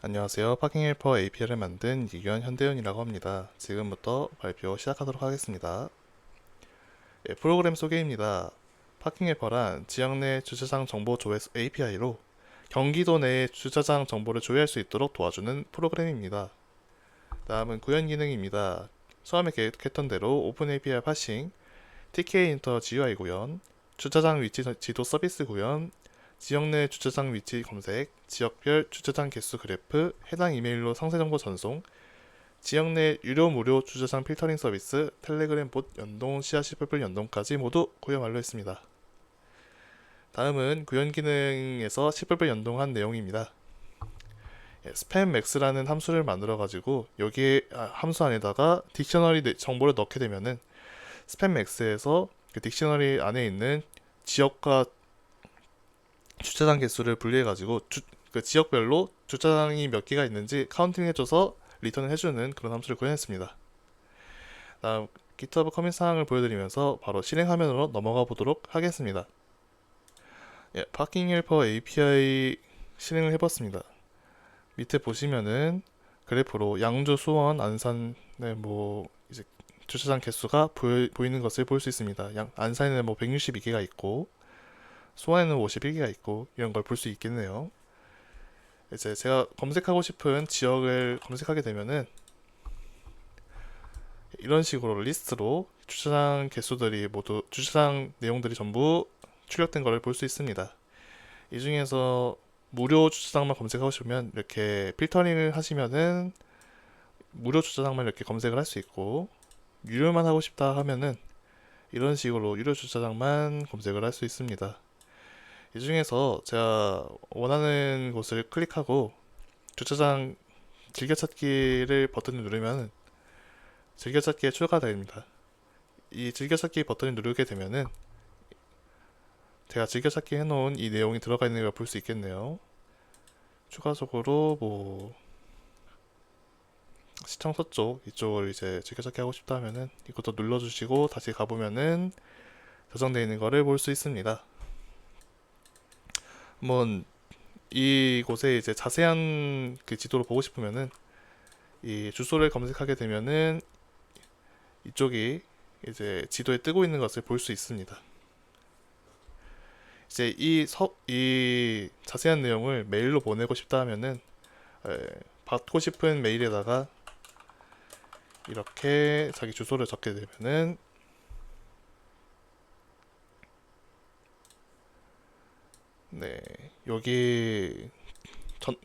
안녕하세요. 파킹 헬퍼 API를 만든 이규현 현대현이라고 합니다. 지금부터 발표 시작하도록 하겠습니다. 예, 프로그램 소개입니다. 파킹 헬퍼란 지역 내 주차장 정보 조회 API로 경기도 내의 주차장 정보를 조회할 수 있도록 도와주는 프로그램입니다. 다음은 구현 기능입니다. 처음에 계획했던 대로 오픈 API 파싱, TK 인터 GUI 구현, 주차장 위치 지도 서비스 구현, 지역 내 주차장 위치 검색, 지역별 주차장 개수 그래프, 해당 이메일로 상세 정보 전송, 지역 내 유료 무료 주차장 필터링 서비스, 텔레그램 봇 연동, 씨앗이 뿔뿔 연동까지 모두 구현 완료했습니다. 다음은 구현 기능에서 시뿔뿔 연동한 내용입니다. 예, 스팸 맥스라는 함수를 만들어 가지고 여기에 아, 함수 안에다가 딕셔너리 내- 정보를 넣게 되면은 스팸 맥스에서 그 딕셔너리 안에 있는 지역과 주차장 개수를 분리해 가지고 그 지역별로 주차장이 몇 개가 있는지 카운팅해줘서 리턴을 해주는 그런 함수를 구현했습니다. 다음 GitHub 커밋 사항을 보여드리면서 바로 실행 화면으로 넘어가 보도록 하겠습니다. 예, 파킹 헬퍼 API 실행을 해봤습니다. 밑에 보시면은 그래프로 양주, 수원, 안산의 뭐 이제 주차장 개수가 보이, 보이는 것을 볼 수 있습니다. 양, 안산에는 뭐 162개가 있고 수원에는 51개가 있고 이런 걸 볼 수 있겠네요. 이제 제가 검색하고 싶은 지역을 검색하게 되면은 이런 식으로 리스트로 주차장 개수들이 모두 주차장 내용들이 전부 출력된 것을 볼 수 있습니다. 이 중에서 무료 주차장만 검색하고 싶으면 이렇게 필터링을 하시면은 무료 주차장만 이렇게 검색을 할 수 있고 유료만 하고 싶다 하면은 이런 식으로 유료 주차장만 검색을 할 수 있습니다. 이 중에서 제가 원하는 곳을 클릭하고 주차장 즐겨찾기를 버튼을 누르면 즐겨찾기에 추가됩니다. 이 즐겨찾기 버튼을 누르게 되면은 제가 즐겨찾기 해놓은 이 내용이 들어가 있는 걸 볼 수 있겠네요. 추가적으로 뭐 시청서 쪽 이쪽을 이제 즐겨찾기 하고 싶다 하면은 이것도 눌러주시고 다시 가보면은 저장되어 있는 거를 볼 수 있습니다. 한번 이곳에 이제 자세한 그 지도를 보고 싶으면은 이 주소를 검색하게 되면은 이쪽이 이제 지도에 뜨고 있는 것을 볼 수 있습니다. 이제 이, 서, 이 자세한 내용을 메일로 보내고 싶다 하면은 에, 받고 싶은 메일에다가 이렇게 자기 주소를 적게 되면은 네, 여기 전,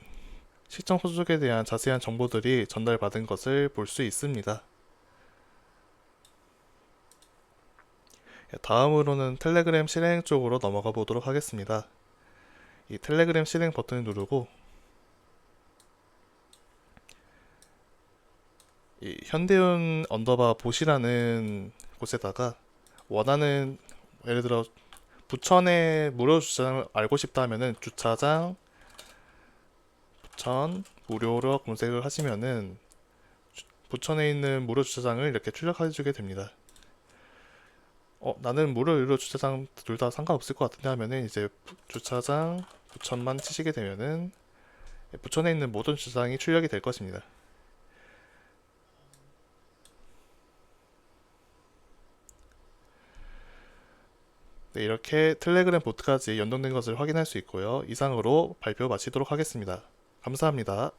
시청 소속에 대한 자세한 정보들이 전달받은 것을 볼 수 있습니다. 예, 다음으로는 텔레그램 실행 쪽으로 넘어가 보도록 하겠습니다. 이 텔레그램 실행 버튼을 누르고 이 현대운 언더바 보시라는 곳에다가 원하는 예를 들어 부천의 무료 주차장을 알고 싶다 하면은 주차장 부천 무료로 검색을 하시면은 주- 부천에 있는 무료 주차장을 이렇게 출력해 주게 됩니다. 어, 나는 무료 유료 주차장 둘 다 상관없을 것 같은데 하면은 이제 부- 주차장 부천만 치시게 되면은 부천에 있는 모든 주차장이 출력이 될 것입니다. 네, 이렇게 텔레그램 보트까지 연동된 것을 확인할 수 있고요. 이상으로 발표 마치도록 하겠습니다. 감사합니다.